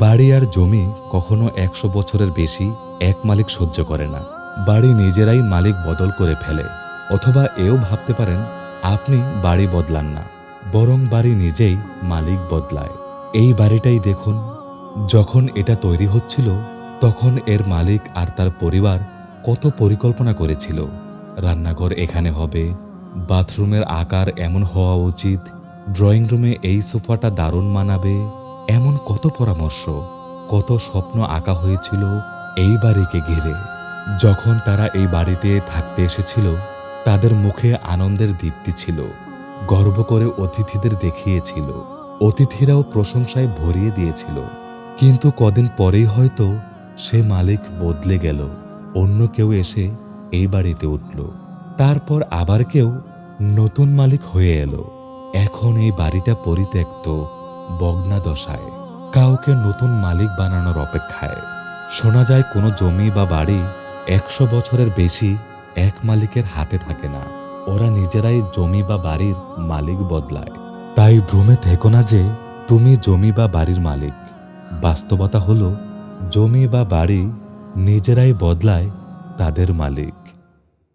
বাড়ি আর জমি কখনো একশো বছরের বেশি এক মালিক সহ্য করে না। বাড়ি নিজেরাই মালিক বদল করে ফেলে, অথবা এও ভাবতে পারেন, আপনি বাড়ি বদলান না, বরং বাড়ি নিজেই মালিক বদলায়। এই বাড়িটাই দেখুন, যখন এটা তৈরি হচ্ছিল, তখন এর মালিক আর তার পরিবার কত পরিকল্পনা করেছিল। রান্নাঘর এখানে হবে, বাথরুমের আকার এমন হওয়া উচিত, ড্রয়িং রুমে এই সোফাটা দারুণ মানাবে এমন কত পরামর্শ, কত স্বপ্ন আঁকা হয়েছিল এই বাড়িকে ঘিরে। যখন তারা এই বাড়িতে থাকতে এসেছিল, তাদের মুখে আনন্দের দীপ্তি ছিল, গর্ব করে অতিথিদের দেখিয়েছিল, অতিথিরাও প্রশংসায় ভরিয়ে দিয়েছিল। কিন্তু কদিন পরেই হয়তো সে মালিক বদলে গেল, অন্য কেউ এসে এই বাড়িতে উঠল। তারপর আবার কেউ নতুন মালিক হয়ে এলো। এখন এই বাড়িটা পরিত্যক্ত বগ্না দশায় কাউকে নতুন মালিক বানানোর অপেক্ষায়। শোনা যায় কোনো জমি বা বাড়ি একশো বছরের বেশি এক মালিকের হাতে থাকে না। ওরা নিজেরাই জমি বা বাড়ির মালিক বদলায়। তাই ভ্রমে থেকো না যে তুমি জমি বা বাড়ির মালিক। বাস্তবতা হলো, জমি বা বাড়ি নিজেরাই বদলায় তাদের মালিক।